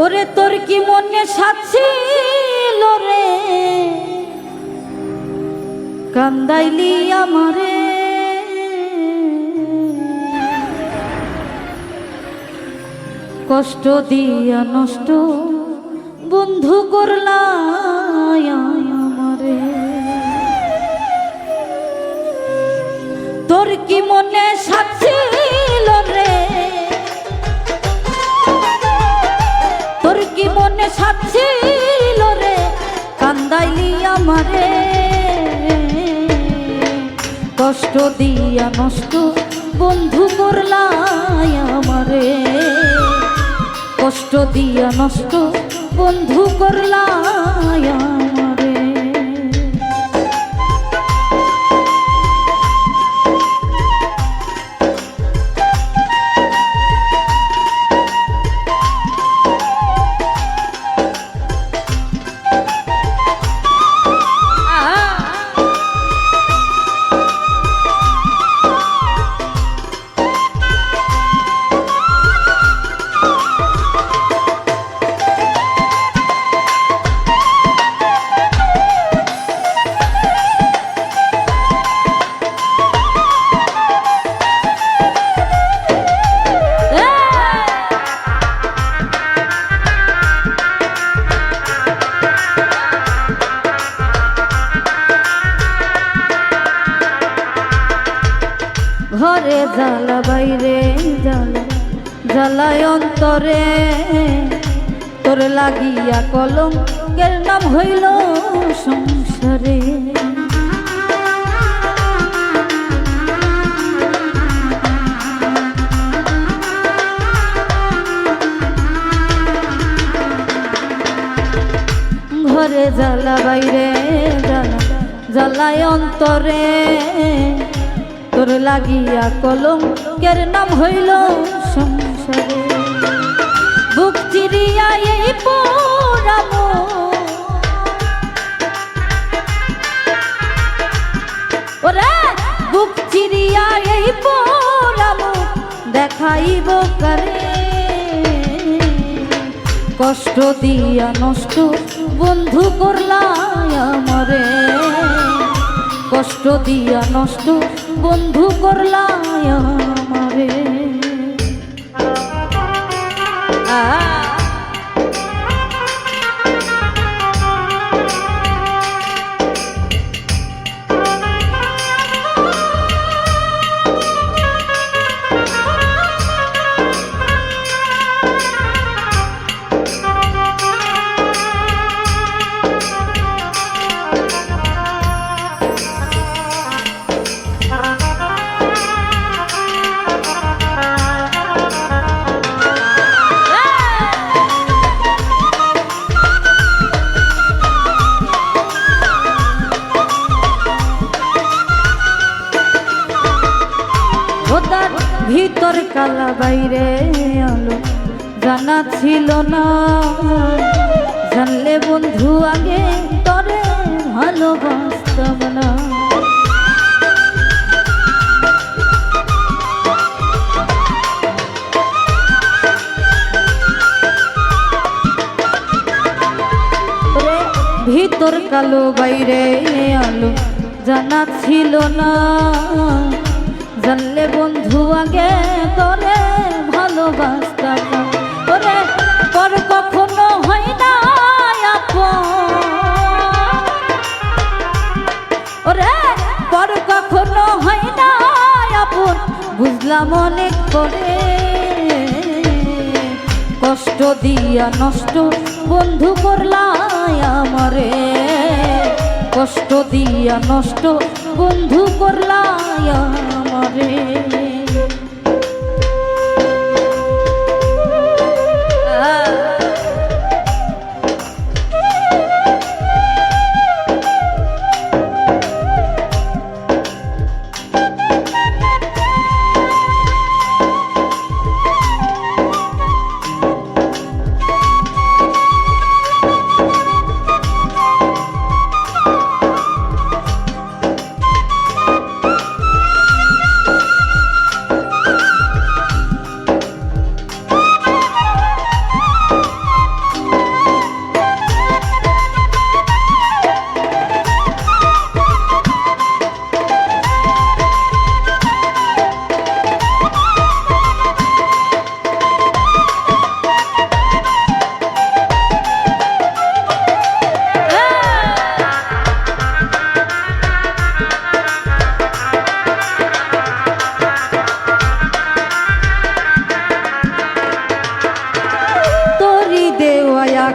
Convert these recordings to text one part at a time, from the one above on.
ওরে তোর কি মনে সাচ্ছিল রে? কান্দাইলি আমারে। কষ্ট দিয়া নষ্ট বন্ধু করলা আমারে। তোর কি মনে সাচ্ছিল দিয়া নষ্ট বন্ধু করলাই আমারে। কষ্ট দিয়া নষ্ট বন্ধু করলাই ঘরে জ্বালা বাইরে জ্বালা, জ্বালায় অন্তরে। তোর লাগিয়া কলম কের নাম হইল সংসারে। জ্বালা বাইরে জ্বালা, জ্বালায় অন্তরে। তোর লাগিয়া কলম কের নাম হইল সংসারে। বুক চিরিয়া এই পোড়াম ওরে বুক চিরিয়া এই পোড়াম দেখাইব করে? কষ্ট দিয়া নষ্ট বন্ধু করলাই আমারে। কষ্ট দিয়া নষ্ট বন্ধু করলায় আমারে। ওদার ভিতর কালা বাইরে আলো। জানা ছিল না। জানলে বন্ধু আগে তরে ভালোবাসতাম না। ভিতর কালো বাইরে আলো। জানা ছিল না। জানলে বন্ধু আগে তোরে ভালোবাসতাম। ওরে, পর কখনো হয় না ওরে, পর কখনো হয় না আপন। বুঝলাম অনেক করে কষ্ট দিয়া নষ্ট বন্ধু করলাই আমারে। কষ্ট দিয়া নষ্ট বন্ধু করলাই আমারে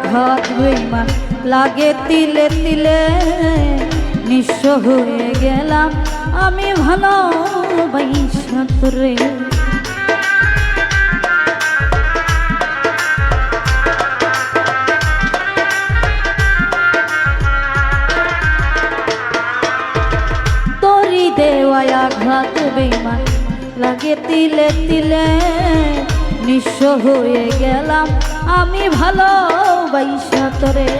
আঘাত বেইমান লাগে তিলে তিলে, নিঃস্ব হয়ে গেলাম আমি ভালো বাইসাতরে তোরি দেওয়ায় আঘাত বেইমান, লাগে তিলে তিলে নিঃস্ব হয়ে গেলাম। আমি ভালো বাইসা তোরে।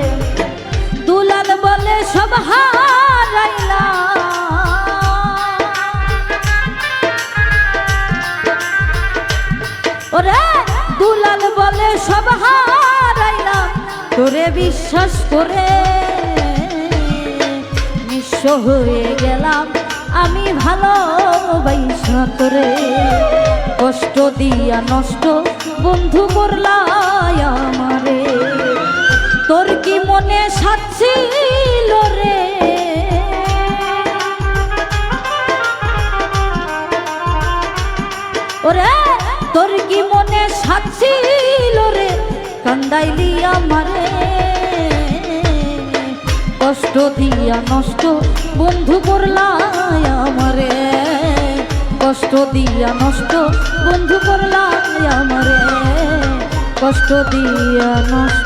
দুলাল বলে, সব হারাইলাম। ওরে দুলাল বলে, সব হারাইলাম। তোরে বিশ্বাস করে নিঃস্ব হয়ে গেলাম। আমি ভালো বাইসা তোরে। কষ্ট দিয়া নষ্ট বন্ধু করলাই আমারে। তোর কি মনে সাচ্ছিল দিয়া নষ্ট বন্ধু করলাই আমারে। কষ্ট দিয়া নষ্ট বন্ধু করলাই আমারে। কষ্ট দিয়া নষ্ট